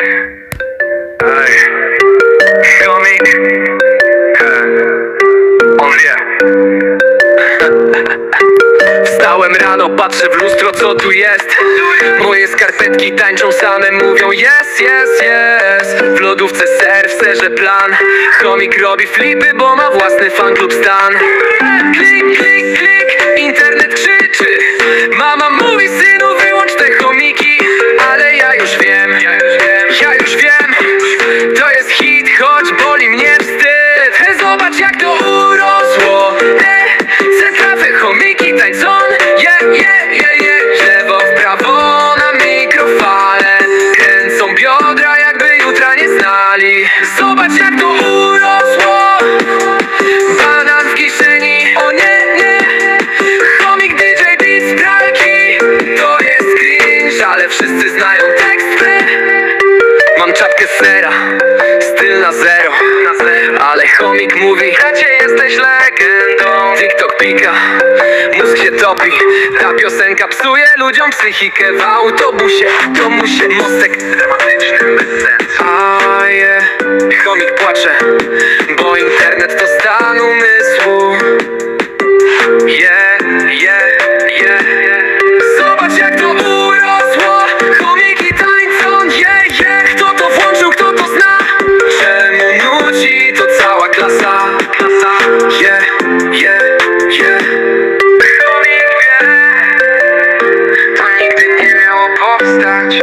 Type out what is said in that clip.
Ej. On wie. Wstałem rano, patrzę w lustro, co tu jest. Moje skarpetki tańczą same, mówią yes, yes, yes. W lodówce ser, w serze plan. Chomik robi flipy, bo ma własny fanklub stan. Klik, klik, klik, internet krzyczy wszyscy znają tekst Mam czapkę sera, styl na zero. Ale chomik mówi, bracie jesteś legendą. TikTok pika, mózg się topi. Ta piosenka psuje ludziom psychikę. W autobusie, domusie, mostek. Dramatyczny bez sensu. A je, chomik płacze Nuci to cała klasa? Klasa, nigdy nie miało powstać